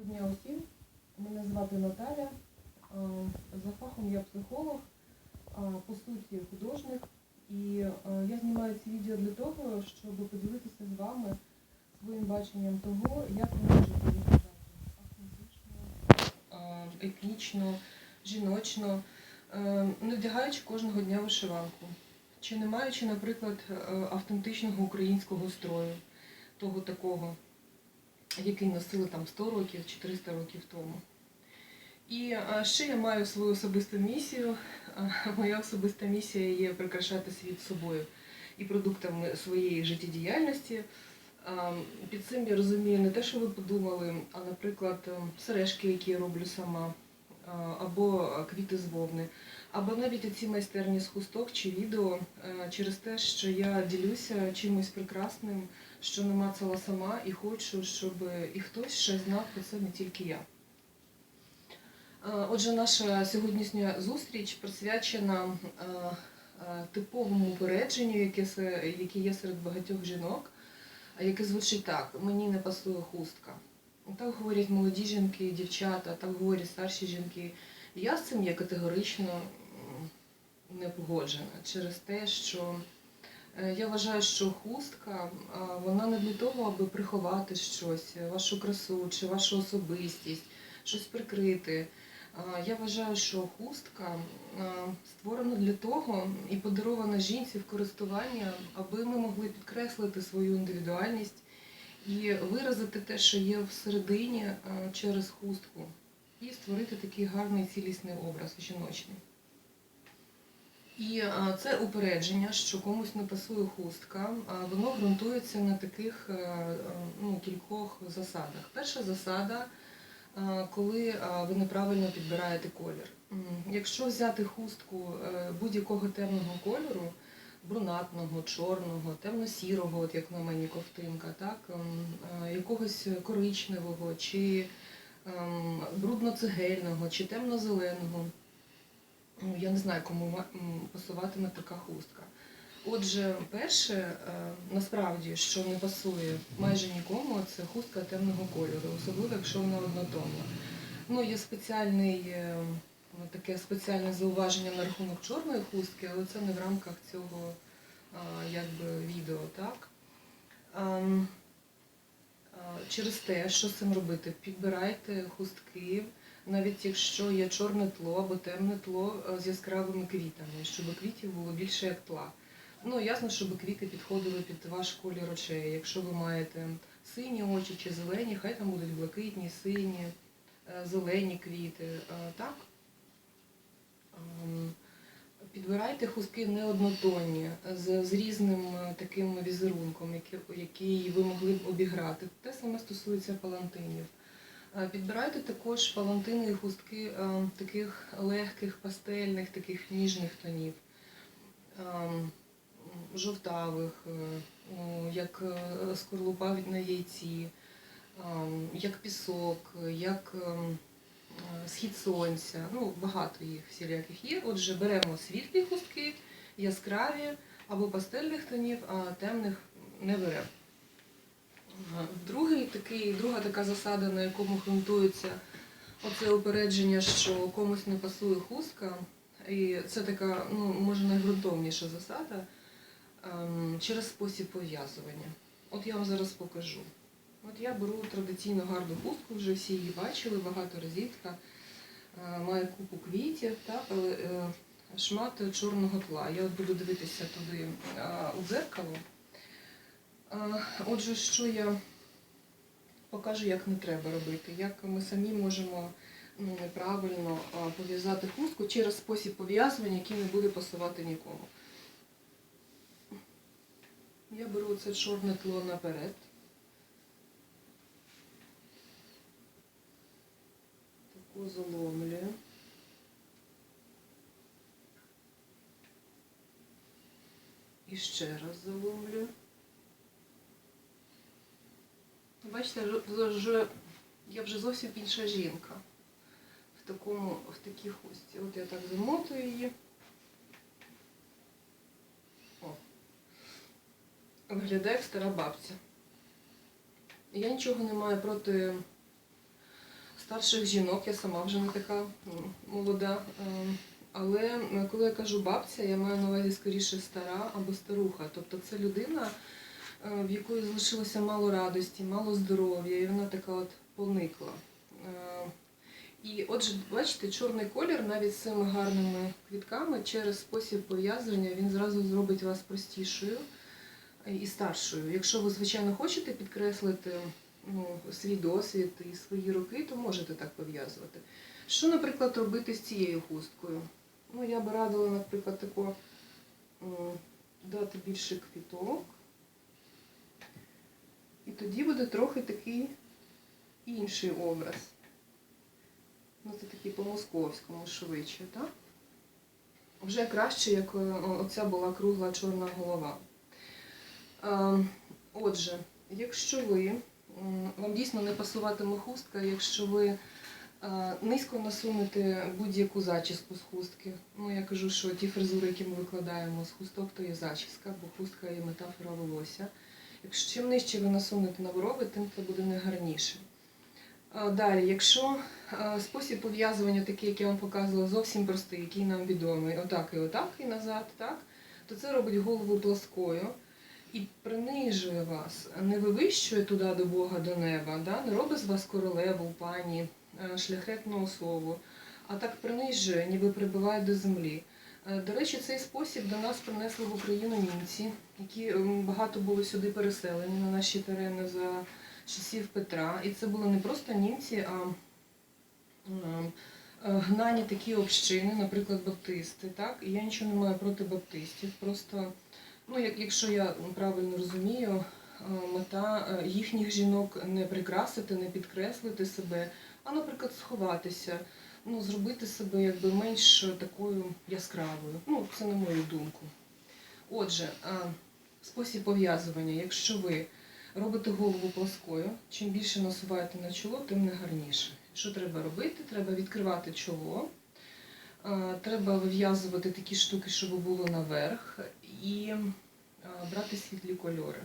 Доброго дня усім. Мене звати Наталя. За фахом я психолог, по суті художник. І я знімаю ці відео для того, щоб поділитися з вами своїм баченням того, як автентично, а, етнічно, жіночно, е, не вдягаючи кожного дня вишиванку. Чи не маючи, наприклад, е, автентичного українського строю, того такого який носили там 100 років чи 300 років тому. І ще я маю свою особисту місію. Моя особиста місія є прикрашати світ собою і продуктами своєї життєдіяльності. Під цим я розумію не те, що ви подумали, а, наприклад, ем, сережки, які я роблю сама, або квіти з вовни, або навіть оці майстерні з хусток чи відео е, через те, що я ділюся чимось прекрасним, що намацала сама, і хочу, щоб і хтось ще знав про це не тільки я. Е, Отже, наша сьогоднішня зустріч присвячена е, е, типовому упередженню, яке, є серед багатьох жінок, яке звучить так: мені не пасує хустка. Так говорять молоді жінки, дівчата, так говорять старші жінки. Я з цим є категорично не погоджена через те, що Я вважаю, що хустка вона не для того, аби приховати щось, е, вашу красу чи вашу особистість, щось прикрити. Я вважаю, що хустка створена для того і подарована жінці в користування, аби ми могли підкреслити свою індивідуальність і виразити те, що є всередині через хустку, і створити такий гарний цілісний образ жіночний. І це упередження, що комусь не пасує хустка, воно ґрунтується на таких е, е, ну, кількох засадах. Перша засада, коли ви неправильно підбираєте колір. Якщо взяти хустку е, будь-якого темного кольору, брунатного, чорного, темно-сірого, от як на мені ковтинка, так, ем, е, якогось коричневого, чи ем, брудно-цегельного, чи темно-зеленого. Ну, я не знаю, кому пасуватиме така хустка. Отже, перше, е, насправді, що не пасує майже нікому, це хустка темного кольору, особливо якщо вона однотонна. Ну, є спеціальний, е, ну, таке спеціальне зауваження на рахунок чорної хустки, але це не в рамках цього якби, відео, так? Через те, що з цим робити? Підбирайте хустки, навіть якщо є чорне тло або темне тло е, з яскравими квітами, щоб квітів було більше як тла. Ну, ясно, щоб квіти підходили під ваш колір очей. Якщо ви маєте сині очі чи зелені, хай там будуть блакитні, сині, е, зелені квіти. Е, Так? Ем, Підбирайте хустки неоднотонні, з, з різним таким візерунком, який, який ви могли б обіграти. Те саме стосується палантинів. Е, Підбирайте також палантини і хустки е, таких легких, пастельних, таких ніжних тонів, жовтавих, е, ну, як скорлупа на яйці, як пісок, як схід сонця. Ну, багато їх всіляких є. Отже, беремо світлі хустки, яскраві або пастельних тонів, а темних не беремо. Другий такий, друга така засада, на якому ґрунтується оце упередження, що комусь не пасує хустка, і це така, ну, може, найґрунтовніша засада ем, через спосіб пов'язування. От я вам зараз покажу. От я беру традиційну гарну хустку, вже всі її бачили багато разів. Така, е, має купу квітів, так, але е, шмат чорного тла. Я от буду дивитися туди е, у дзеркало. Е, Отже, що я покажу, як не треба робити, як ми самі можемо ну, неправильно пов'язати хустку через спосіб пов'язування, який не буде пасувати нікому. Я беру це чорне тло наперед. Таку заломлюю. І ще раз заломлю. Бачите, я вже зовсім інша жінка в, такому, в такій хусті. От я так замотую її. О. Виглядає як стара бабця. Я нічого не маю проти старших жінок, я сама вже не така молода. Ем, Але е, коли я кажу бабця, я маю на увазі скоріше стара або старуха. Тобто це людина, е, в якої залишилося мало радості, мало здоров'я, і вона така от поникла. Е, І отже, бачите, чорний колір навіть з цими гарними квітками через спосіб пов'язування він зразу зробить вас простішою і старшою. Якщо ви, звичайно, хочете підкреслити ну, свій досвід і свої роки, то можете так пов'язувати. Що, наприклад, робити з цією хусткою? Ну, я би радила, наприклад, тако дати більше квіток. І тоді буде трохи такий інший образ. Ну, це такий по-московському швидше, так? Вже краще, як е, оця була кругла чорна голова. Е, Отже, якщо ви, вам дійсно не пасуватиме хустка, якщо ви е, низько насунете будь-яку зачіску з хустки. Ну, я кажу, що ті фризури, які ми викладаємо з хусток, то є зачіска, бо хустка є метафора волосся. Якщо чим нижче ви насунете на брови, тим це буде не гарніше. Е, Далі, якщо спосіб пов'язування такий, як я вам показувала, зовсім простий, який нам відомий, отак і отак, і назад, так, то це робить голову плоскою і принижує вас, не вивищує туди до Бога, до неба, да? не робить з вас королеву, пані, е, шляхетну особу, а так принижує, ніби прибиває до землі. Е, До речі, цей спосіб до нас принесли в Україну німці, які ем, багато були сюди переселені на наші терени за часів Петра. І це були не просто німці, а е, гнані такі общини, наприклад, баптисти. Так? І я нічого не маю проти баптистів. Просто, ну, якщо я правильно розумію, е, мета їхніх жінок не прикрасити, не підкреслити себе, а, наприклад, сховатися, ну, зробити себе якби менш такою яскравою. Ну, це на мою думку. Отже, е, спосіб пов'язування, якщо ви робите голову плоскою, чим більше насуваєте на чоло, тим не гарніше. Що треба робити? Треба відкривати чоло, е, треба вив'язувати такі штуки, щоб було наверх, і е, брати світлі кольори.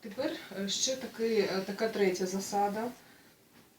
Тепер ще таки, така третя засада,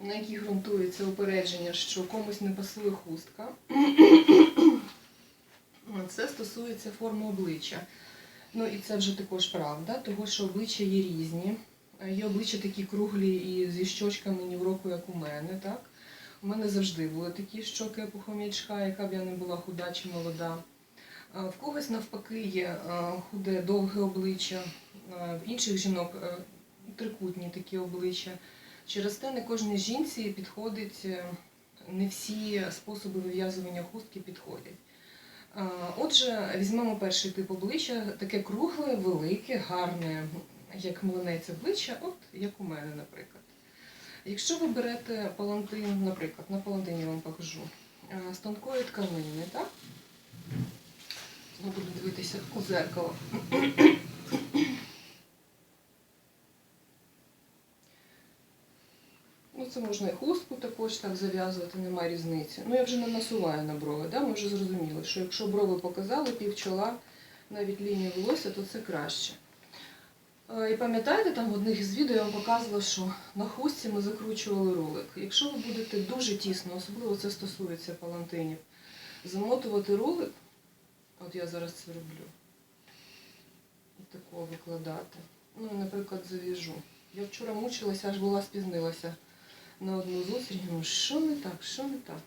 на якій ґрунтується упередження, що комусь не пасує хустка. Це стосується форми обличчя. Ну і це вже також правда, тому що обличчя є різні. Є обличчя такі круглі і зі щочками ні в року, як у мене. Так? У мене завжди були такі щоки як у яка б я не була худа чи молода. В когось навпаки є худе, довге обличчя, в інших жінок е, трикутні такі обличчя. Через те не кожній жінці підходить, е, не всі способи вив'язування хустки підходять. Отже, візьмемо перший тип обличчя, таке кругле, велике, гарне, як млинець обличчя, от як у мене, наприклад. Якщо ви берете палантин, наприклад, на палантині я вам покажу, з тонкої тканини, так? Знову буду дивитися у зеркало. Ну, це можна і хустку також так зав'язувати, немає різниці. Ну, я вже не насуваю на брови, да? ми вже зрозуміли, що якщо брови показали, пів чола, навіть лінію волосся, то це краще. Е, І пам'ятаєте, там в одних із відео я вам показувала, що на хустці ми закручували ролик. Якщо ви будете дуже тісно, особливо це стосується палантинів, замотувати ролик, от я зараз це роблю, і такого викладати. Ну, наприклад, зав'яжу. Я вчора мучилася, аж була спізнилася на одну зустріч, думаю, що не так, що не так.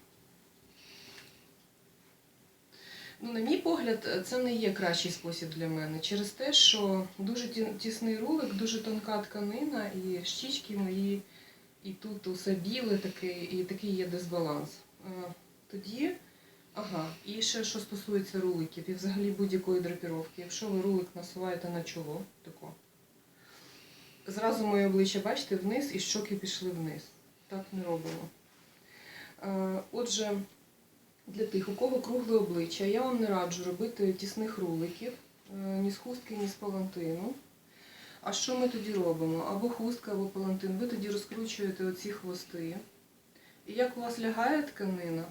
Ну, на мій погляд, це не є кращий спосіб для мене. Через те, що дуже тісний рулик, дуже тонка тканина, і щічки мої, і тут усе біле таке, і такий є дисбаланс. Тоді, ага, і ще що стосується руликів, і взагалі будь-якої драпіровки. Якщо ви рулик насуваєте на чоло, тако, зразу моє обличчя, бачите, вниз і щоки пішли вниз. Так не робимо. Е, Отже, для тих, у кого кругле обличчя, я вам не раджу робити тісних руликів, е, ні з хустки, ні з палантину. А що ми тоді робимо? Або хустка, або палантин. Ви тоді розкручуєте оці хвости. І як у вас лягає тканина,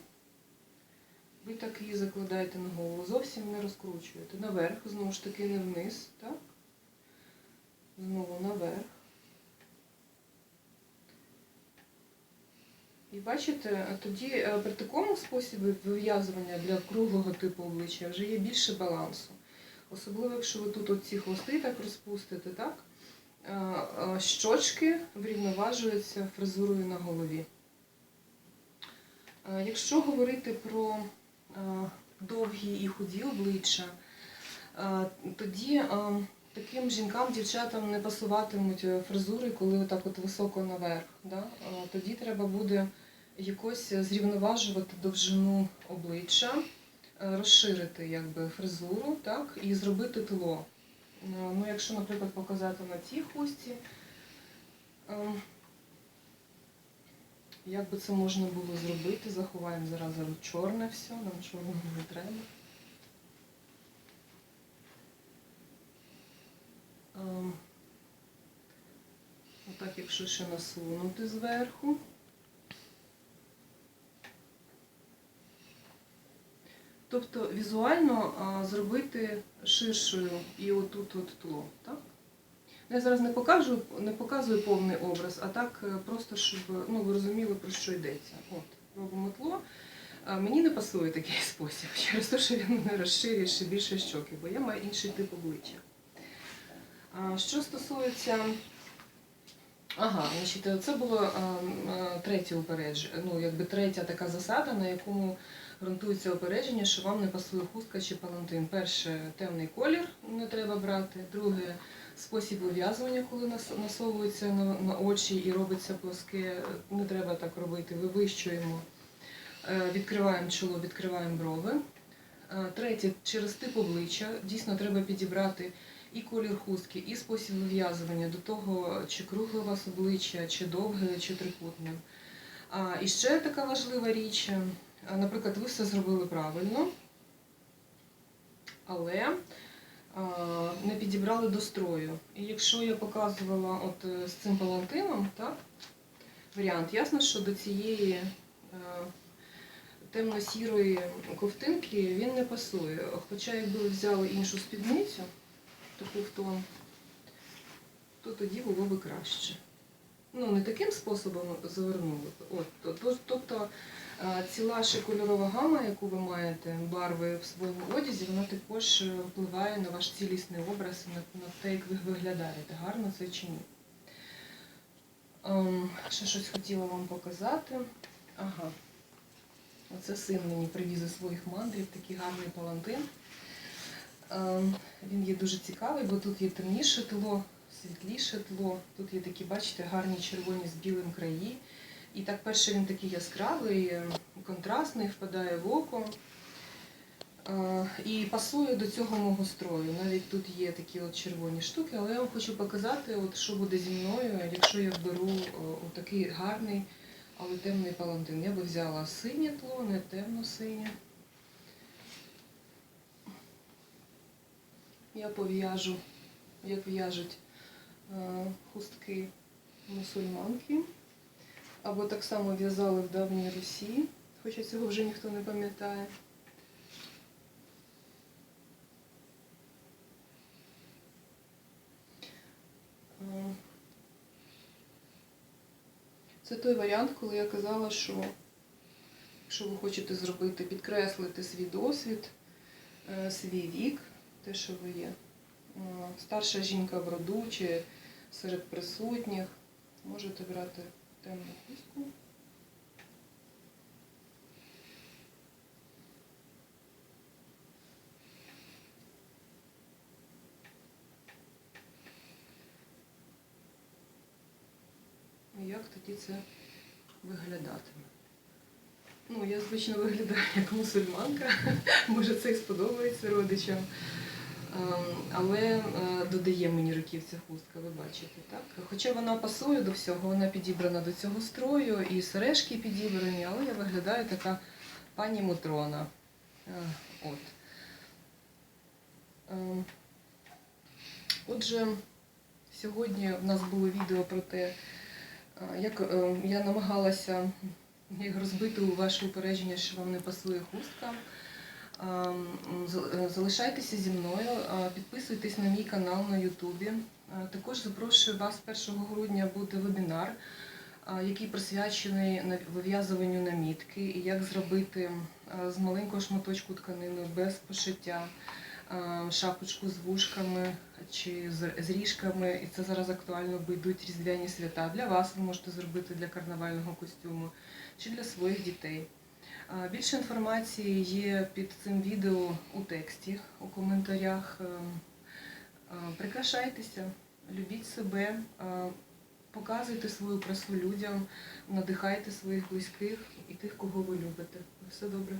ви так її закладаєте на голову, зовсім не розкручуєте. Наверх, знову ж таки, не вниз, так? Знову наверх. І бачите, тоді е, при такому способі вив'язування для круглого типу обличчя вже є більше балансу. Особливо, якщо ви тут оці хвости так розпустите, так? е, е, Щочки врівноважуються фризурою на голові. Якщо говорити про довгі і худі обличчя, тоді таким жінкам, дівчатам не пасуватимуть фризури, коли отак от високо наверх. Да? Тоді треба буде якось зрівноважувати довжину обличчя, е, розширити якби, фризуру так? і зробити тло. Е, Ну, якщо, наприклад, показати на цій хусті, е, як би це можна було зробити? Заховаємо зараз чорне все, нам чорного не треба. Ем, Отак, якщо ще насунути зверху. Тобто візуально зробити ширшою і отут от тло. Так? Я зараз не покажу, не показую повний образ, а так е, просто, щоб ну, ви розуміли, про що йдеться. От, робимо тло. Мені не пасує такий спосіб, через те, що він мене розширює ще більше щоки, бо я маю інший тип обличчя. Що стосується. Ага, значить, це було третє упередження, ну, якби третя така засада, на якому ґрунтується опередження, що вам не пасує хустка чи палантин. Перше темний колір не треба брати. Друге спосіб вив'язування, коли насовується на, на очі і робиться плоске. Не треба так робити. Вивищуємо, е, відкриваємо чоло, відкриваємо брови. Е, Третє, через тип обличчя дійсно треба підібрати і колір хустки, і спосіб вив'язування до того, чи кругле у вас обличчя, чи довге, чи трикутне. А, і ще така важлива річ. Е, Наприклад, ви все зробили правильно, але не підібрали до строю. І якщо я показувала от е, з цим палантином, так, варіант, ясно, що до цієї е, темно-сірої ковтинки він не пасує. Хоча якби ви взяли іншу спідницю, таку в тон, то тоді було би краще. Ну, не таким способом завернули. От, то- то- тобто е, ціла ще кольорова гама, яку ви маєте, барви в своєму одязі, вона також е, впливає на ваш цілісний образ, на, на те, як ви виглядаєте, гарно це чи ні. Ем, ще щось хотіла вам показати. Ага. Оце син мені привіз із своїх мандрів, такий гарний палантин. Ем, Він є дуже цікавий, бо тут є темніше тло, світліше тло. Тут є такі, бачите, гарні червоні з білим краї. І так перше він такий яскравий, е, контрастний, впадає в око. Е, І пасує до цього мого строю. Навіть тут є такі от червоні штуки, але я вам хочу показати, от, що буде зі мною, якщо я вберу такий гарний, але темний палантин. Я би взяла синє тло, не темно-синє. Я пов'яжу, як в'яжуть е, хустки мусульманки. Або так само в'язали в давній Русі, хоча цього вже ніхто не пам'ятає. Е, Це той варіант, коли я казала, що якщо ви хочете зробити, підкреслити свій досвід, е, свій вік, те, що ви є, е, старша жінка в роду чи серед присутніх, можете брати темну хустку. Як тоді це виглядатиме? Ну, я звично виглядаю як мусульманка, може це і сподобається родичам. Ем, Але додає мені років ця хустка, ви бачите, так? Хоча вона пасує до всього, вона підібрана до цього строю, і сережки підібрані, але я виглядаю така пані Мутрона. Е, От. Ем, Отже, сьогодні в нас було відео про те, е, як е, я намагалася як розбити у ваше упередження, що вам не пасує хустка. Ем, е, Залишайтеся зі мною, е, підписуйтесь на мій канал на Ютубі. Е, Також запрошую вас 1 грудня буде вебінар який присвячений вив'язуванню намітки і як зробити з маленького шматочку тканини без пошиття шапочку з вушками чи з ріжками. І це зараз актуально, бо йдуть різдвяні свята. Для вас ви можете зробити для карнавального костюму чи для своїх дітей. Більше інформації є під цим відео у тексті, у коментарях. Е, е, Прикрашайтеся, любіть себе, е, показуйте свою красу людям, надихайте своїх близьких і тих, кого ви любите. Все добре.